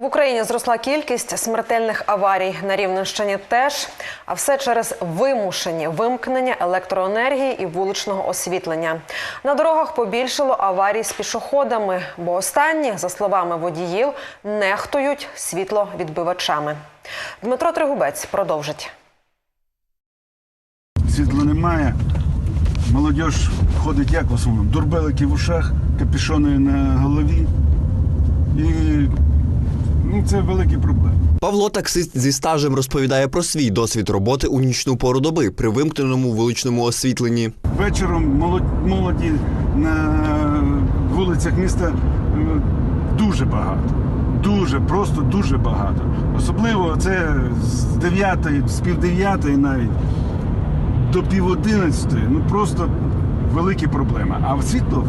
В Україні зросла кількість смертельних аварій на Рівненщині теж, а все через вимушені вимкнення електроенергії і вуличного освітлення. На дорогах побільшало аварій з пішоходами, бо останні, за словами водіїв, нехтують світловідбивачами. Дмитро Тригубець продовжить. світла немає. Молодь ходить як в основному? Дурбелики в ушах, капюшони на голові. І ну, це великі проблеми. Павло, таксист зі стажем, розповідає про свій досвід роботи у нічну пору доби при вимкненому вуличному освітленні. Вечором молоді на вулицях міста е, дуже багато. Дуже, просто дуже багато. Особливо це з 9, з пів дев'ятої навіть до пів одинадцятої. Ну просто великі проблеми. А світло,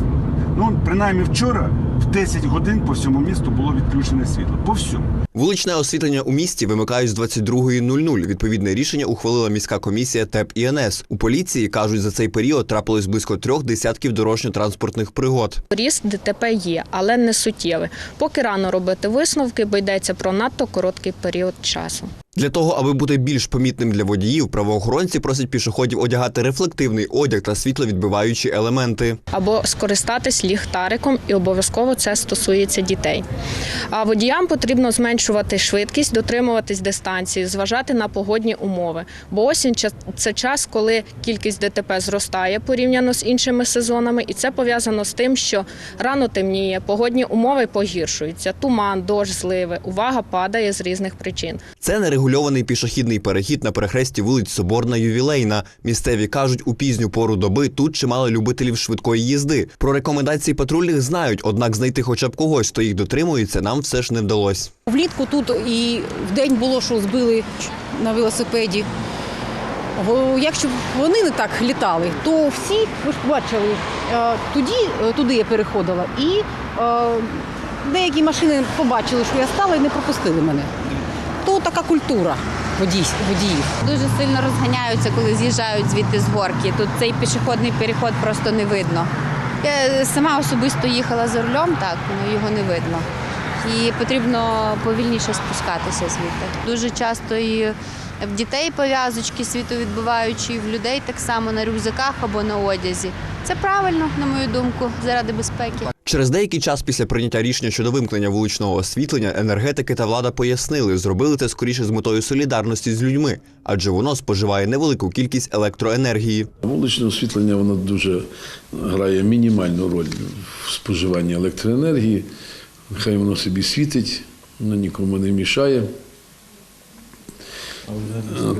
ну принаймні вчора в 10 годин по всьому місту було відключене світло. По всьому. Вуличне освітлення у місті вимикають з 22.00. Відповідне рішення ухвалила міська комісія ТЕП ІНС. У поліції кажуть, за цей період трапилось близько трьох десятків дорожньо-транспортних пригод. Ріст ДТП є, але не суттєвий. Поки рано робити висновки, бо йдеться про надто короткий період часу. Для того, аби бути більш помітним для водіїв, правоохоронці просять пішоходів одягати рефлективний одяг та світловідбиваючі елементи. Або скористатись ліхтариком, і обов'язково це стосується дітей. А водіям потрібно зменшувати швидкість, дотримуватись дистанції, зважати на погодні умови. Бо осінь це час, коли кількість ДТП зростає порівняно з іншими сезонами, і це пов'язано з тим, що рано темніє, погодні умови погіршуються, туман, дощ, зливи, увага падає з різних причин. Це нерегульований пішохідний перехід на перехресті вулиць Соборна Ювілейна. Місцеві кажуть, у пізню пору доби тут чимало любителів швидкої їзди. Про рекомендації патрульних знають, однак знайти хоча б когось, хто їх дотримується, нам все ж не вдалося. Влітку тут і в день було, що збили на велосипеді. Якщо б вони не так літали, то всі, ви ж бачили, е, тоді, е, туди я переходила, і е, деякі машини побачили, що я стала і не пропустили мене. То така культура водіїв. Дуже сильно розганяються, коли з'їжджають звідти з горки. Тут цей пішохідний переход просто не видно. Я сама особисто їхала за рулем, так, але його не видно. І потрібно повільніше спускатися звідти. Дуже часто і в дітей пов'язочки світовідбиваючі, і в людей так само на рюкзаках або на одязі. Це правильно, на мою думку, заради безпеки. Через деякий час після прийняття рішення щодо вимкнення вуличного освітлення енергетики та влада пояснили, зробили це скоріше з метою солідарності з людьми, адже воно споживає невелику кількість електроенергії. Вуличне освітлення воно дуже грає мінімальну роль в споживанні електроенергії. Нехай воно собі світить, воно нікому не мішає.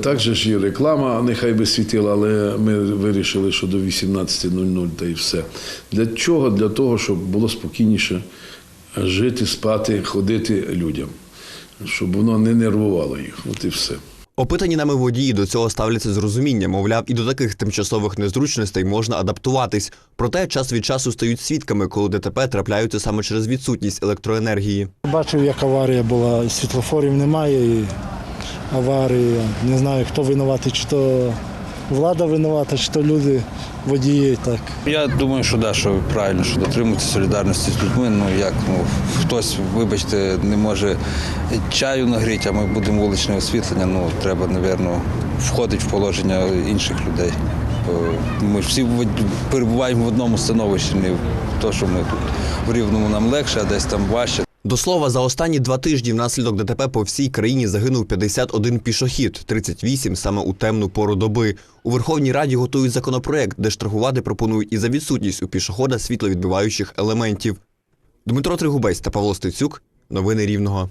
Також ж і реклама нехай би світила, але ми вирішили, що до 18.00 та і все. Для чого? Для того, щоб було спокійніше жити, спати, ходити людям, щоб воно не нервувало їх. От і все. Опитані нами водії до цього ставляться з розумінням, мовляв, і до таких тимчасових незручностей можна адаптуватись. Проте час від часу стають свідками, коли ДТП трапляються саме через відсутність електроенергії. Бачив, як аварія була, і світлофорів немає, і аварія. Не знаю, хто винуватий, чи то влада винувата, чи то люди, водії. Так. Я думаю, що да, що правильно, що дотримуються солідарності з людьми. Ну як ну хтось, вибачте, не може чаю нагріти, а ми будемо вуличне освітлення. Ну треба, напевно, входити в положення інших людей. Ми всі перебуваємо в одному становищі, не то, що ми тут в рівному нам легше, а десь там важче. До слова, за останні два тижні внаслідок ДТП по всій країні загинув 51 пішохід, 38 саме у темну пору доби. У Верховній Раді готують законопроект, де штрафувати пропонують і за відсутність у пішохода світловідбиваючих елементів. Дмитро Тригубець та Павло Стецюк. Новини Рівного.